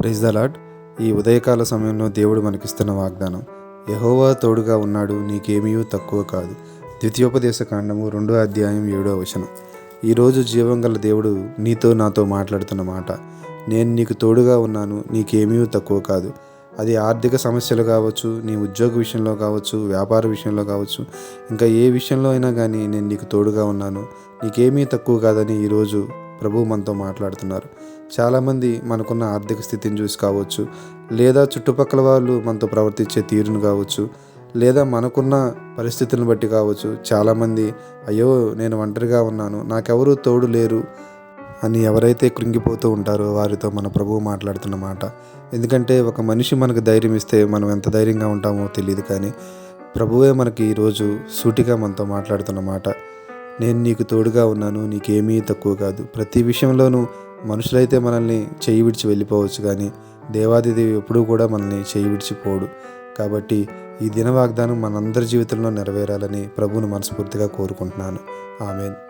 Praise the lord ఈ ఉదయకాల సమయంలో దేవుడు మనకిస్తున్న వాగ్దానం యహోవా తోడుగా ఉన్నాడు నీకేమీ తక్కువ కాదు. ద్వితీయోపదేశ కాండము రెండో అధ్యాయం ఏడో వచనం. ఈరోజు జీవం గల దేవుడు నీతో నాతో మాట్లాడుతున్న మాట నేను నీకు తోడుగా ఉన్నాను నీకేమీ తక్కువ కాదు. అది ఆర్థిక సమస్యలు కావచ్చు నీ ఉద్యోగ విషయంలో కావచ్చు వ్యాపార విషయంలో కావచ్చు ఇంకా ఏ విషయంలో అయినా కానీ నేను నీకు తోడుగా ఉన్నాను నీకేమీ తక్కువ కాదని ఈరోజు ప్రభు మనతో మాట్లాడుతున్నారు. చాలామంది మనకున్న ఆర్థిక స్థితిని చూసి కావచ్చు లేదా చుట్టుపక్కల వాళ్ళు మనతో ప్రవర్తించే తీరును కావచ్చు లేదా మనకున్న పరిస్థితులను బట్టి కావచ్చు చాలామంది అయ్యో నేను ఒంటరిగా ఉన్నాను నాకెవరూ తోడు లేరు అని ఎవరైతే కృంగిపోతూ ఉంటారో వారితో మన ప్రభువు మాట్లాడుతున్న మాట. ఎందుకంటే ఒక మనిషి మనకు ధైర్యం ఇస్తే మనం ఎంత ధైర్యంగా ఉంటామో తెలియదు కానీ ప్రభువే మనకి ఈరోజు సూటిగా మనతో మాట్లాడుతున్న మాట. నేను నీకు తోడుగా ఉన్నాను నీకేమీ తక్కువ కాదు. ప్రతి విషయంలోనూ మనుషులైతే మనల్ని చేయి విడిచి వెళ్ళిపోవచ్చు కానీ దేవాదిదేవి ఎప్పుడూ కూడా మనల్ని చేయి విడిచిపోడు కాబట్టి ఈ దిన వాగ్దానం మనందరి జీవితంలో నెరవేరాలని ప్రభువును మనస్ఫూర్తిగా కోరుకుంటున్నాను. ఆమె